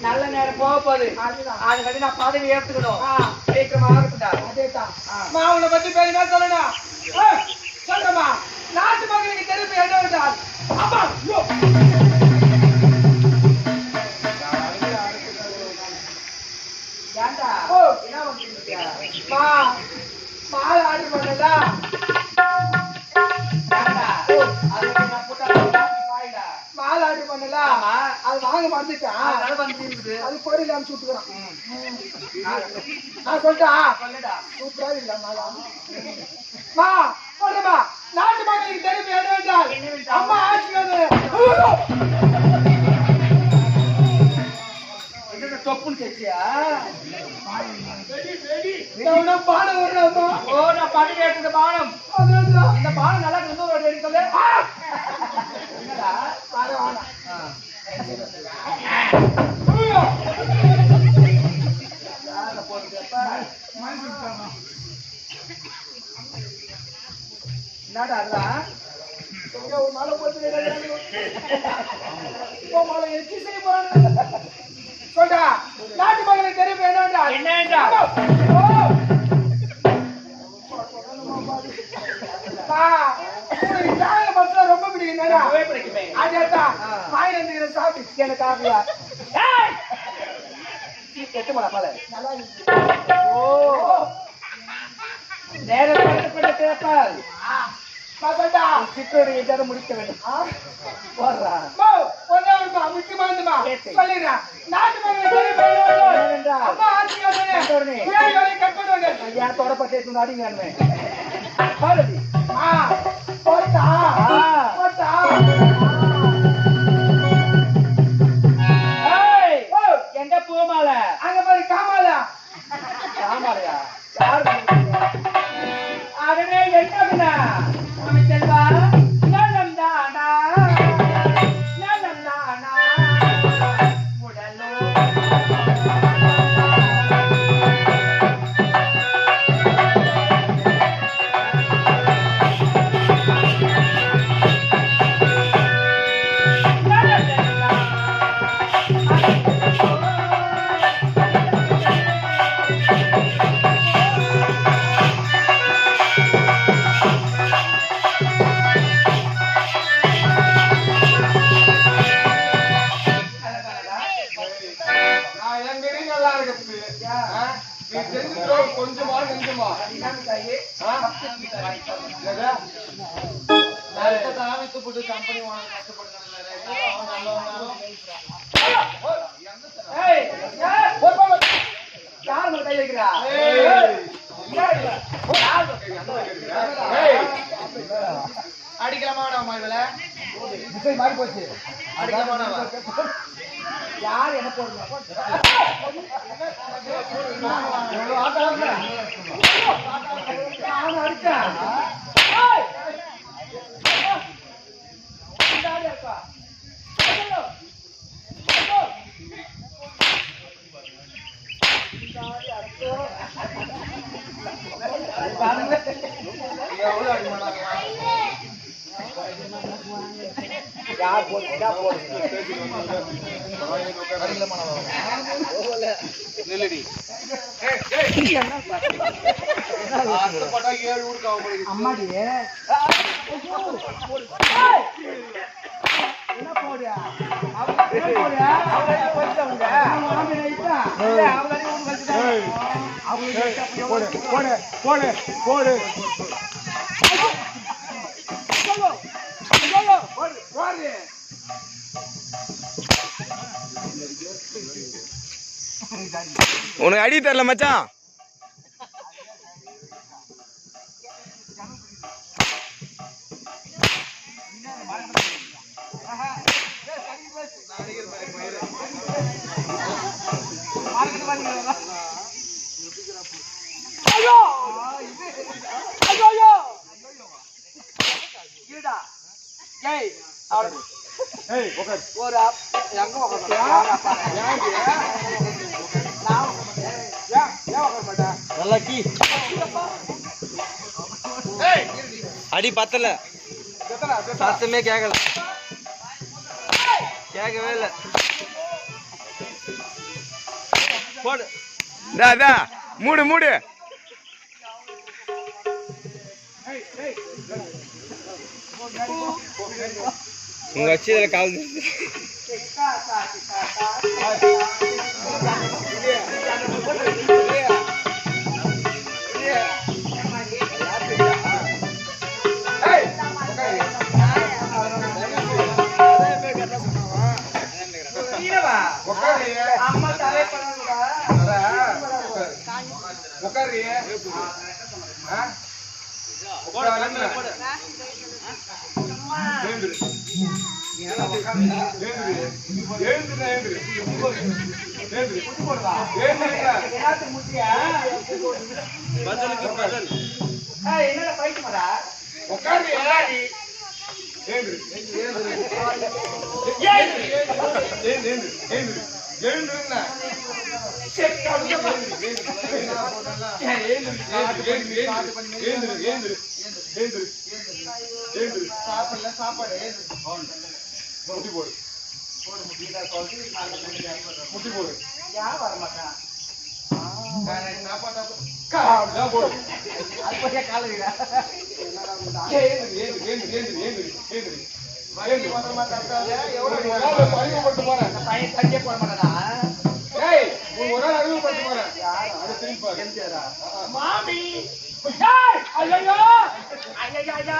நல்ல நேரம் போக போகுது அதுதான். அதுக்காண்டி நான் பதவி ஏற்றுக்கணும். சீக்கிரமா ஆகட்டும்டா. அதேதான். அம்மா, அவனை பத்தி சொல்லணும். ஏய், சொல்லுமா நாட்டு மக்களுக்கு தெரிவி என்ன என்றால். ஏன்டா? ஓ. என்ன பண்ணிட்டு இருக்கியா? மா மாலை ஆர்டர் பண்ணதா ஆமா. அது வாங்க மறந்துட்டான். அது பொருள் அனுப்பிச்சு விட்டுக்கிறான் நான் சொல்லிட்டா சொல்லுடா. சூப்பரா இல்ல மாலா மா சொல்லுமா நாட்டு மக்களுக்கு தெரிவி என்னவென்றால்? அம்மா என்னடா தொப்புன்னு கேட்டியா? பாடம் வர்றமா ஓ, நான் பதவி ஏற்றுக்கிற பானம். இந்த பானம் நல்லா சொல்லு. ஆ! என்னடா? ஐயோ, மழை ஐயோ. இப்போ மழை எச்சி செய்ய போறாங்க. சொல்டா, நாட்டு மக்களுக்கு! பா, பத்திரம் ரொம்ப பிடிக்கும் தானே? பிடிக்குமே. ஆ. வாயில இருந்து இதை சாப்பிட்டு எனக்கு! சீ, கெட்டு. நல்லா இருக்கு. ஓ நேரம் நான் சொல்டா. சிற்றோடு எதாவது முடிக்க வேண்டும் ஆ, போடுறா. போ, ஒண்ணே ஒண்ணுமா, முக்கியமானதுமா. சொல்லிடுறேன். நாட்டு மக்களுக்கு தெரிவி என்னவென்றால் அடிக்கலாமா வேணாமா இதுல? திசை மாறி போச்சு. அடிக்கலாமா வேணாமா? யார் என்ன போடுங்க அடிச்சேன் இருக்கா? ஐயோ! ஐயோ! இந்த ஆளு அடிச்சோ. எவ்வளவு அடிமானாங்களா? யார் போடு யார் போடு ஆசைப்பட்டா ஏழு ஊருக்கு ஆக போகுது. அம்மாடி. என்ன போடுயா என்ன போடுயா அவங்க போடு, போடு, போடு, போடு. போடு உனக்கு அடி தரல மச்சான்? ஐயோ! ஐயோ ஐயோ! ஏய் ஏய் உட்கார் எங்க நான் ஏன்? ஏன் உட்கார மாட்டேன்? நல்லா கீ. ஏய் அடி பத்தல. சத்தமே கேட்கல கேட்கவே இல்லை. போடு. டா மூடு மூடு. உங்க வச்சு இதில் கால் பதிலுக்கு பதில் ஏய் என்னடா பைத்தியமாடா உட்காரு எழுந்துரு எழுந்துரு எழுந்துரு எழுந்துரு எழுந்துருங்க சாப்பிடல சாப்பாடு முட்டி போடு முட்டி போடு யார் வர போடு போறேன் பையன் தட்டியே போட மாட்டானா? ஏய் ஒரு நாள் அறிமுகப்படுத்த போறேன் அதை திரும்பி பாரு. எம்ஜிஆரா மாமி! ஏய் ஐயோ ஐயோ ஐயா!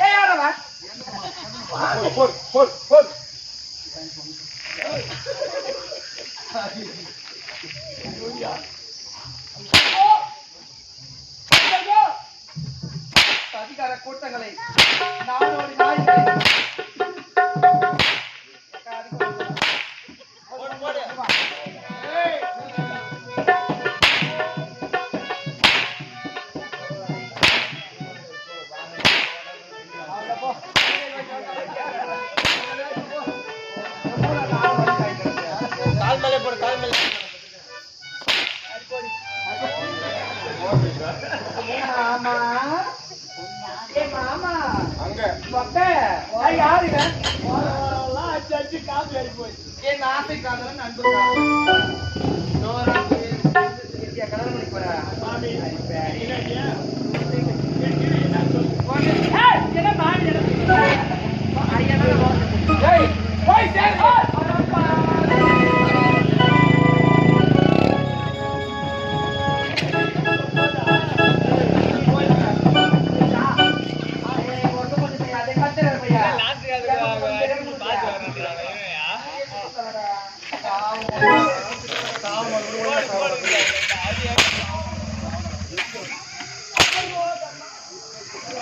ஏய் யாரவா போடு போடு. ஏ நாசை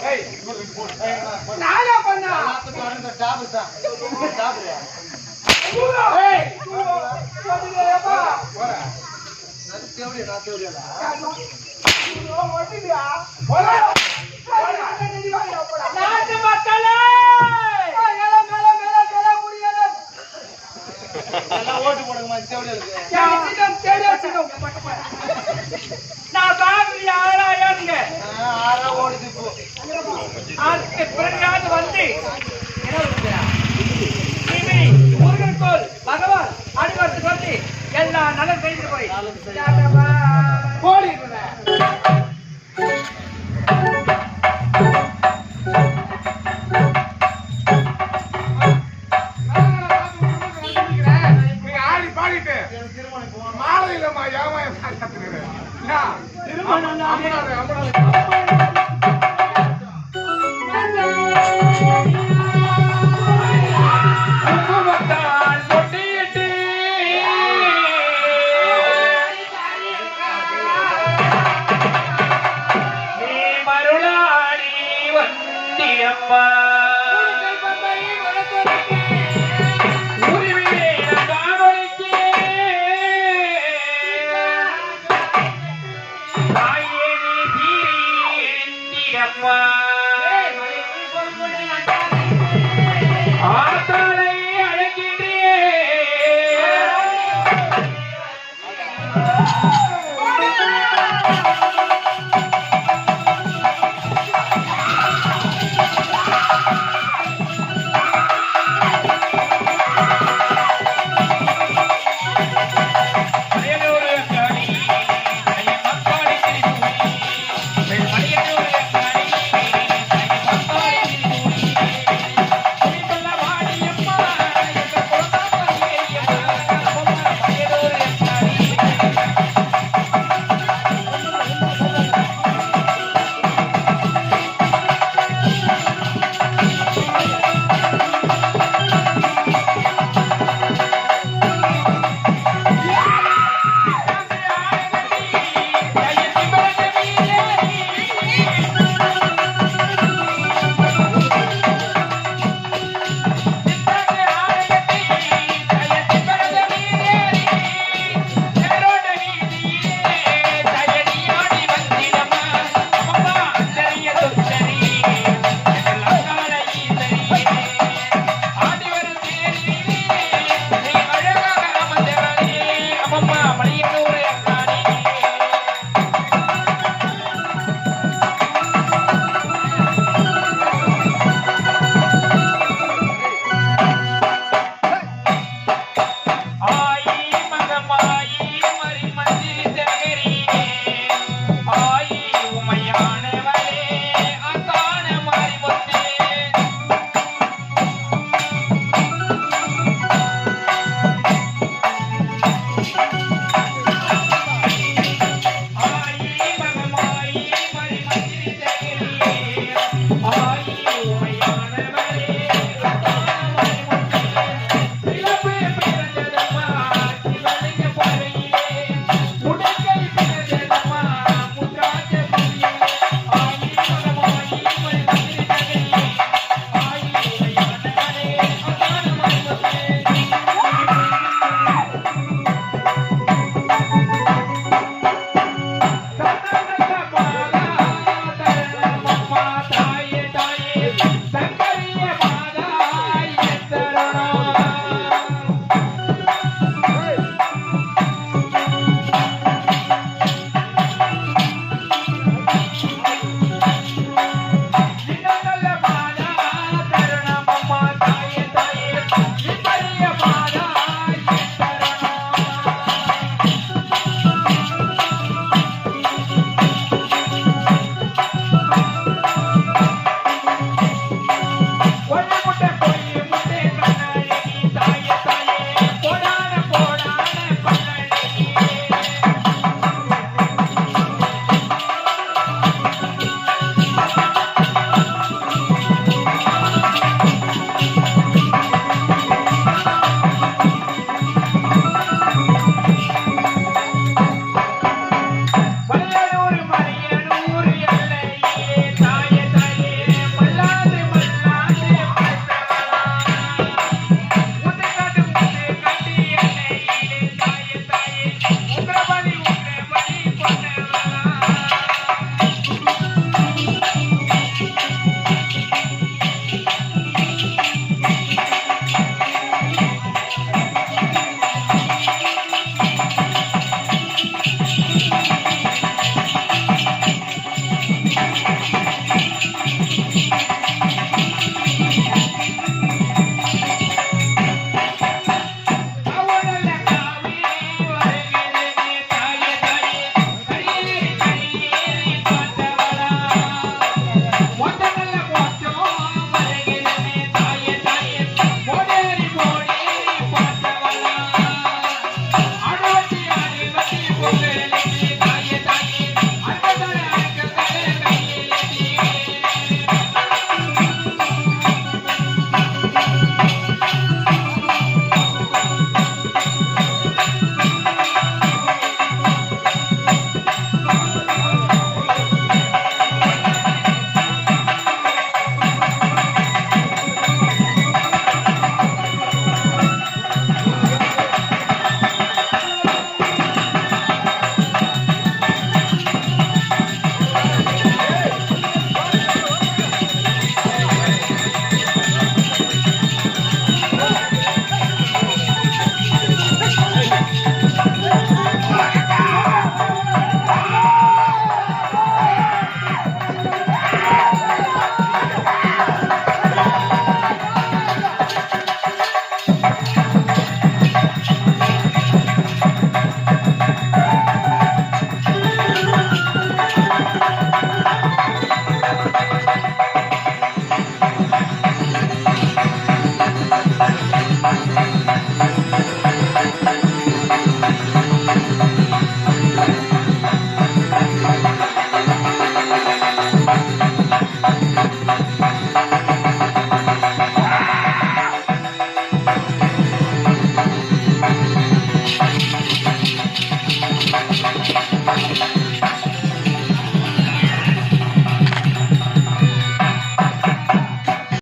ஏய் இன்னொரு ரெண்டு போடு ஏய், நான் போடு. நானா பண்ணா ஓட்டு போடுங்க மாதிரி நான் ஆறா ஓடுது இப்போ அதுக்கு வந்து முருகன் கோல் பகவான் அடிவாரத்துக்கு வந்து எல்லா நலன் செய்து போய். உமையா